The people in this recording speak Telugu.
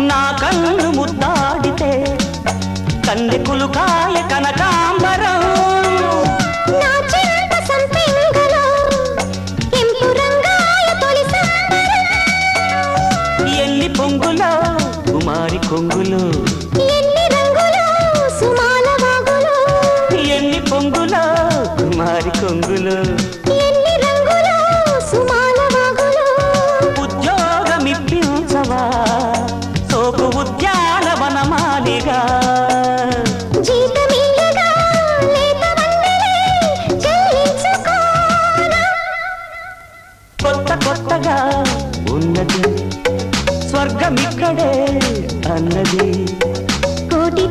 నా కన్ను ముద్దాడితే కంది కులుకాయ కనకాంబరం. ఎన్ని పొంగులో కుమారి కొంగులు. ఎన్ని పొంగులో కుమారి కొంగులు. కొత్తగా ఉన్నది. స్వర్గమిక్కడే అన్నది. కోటి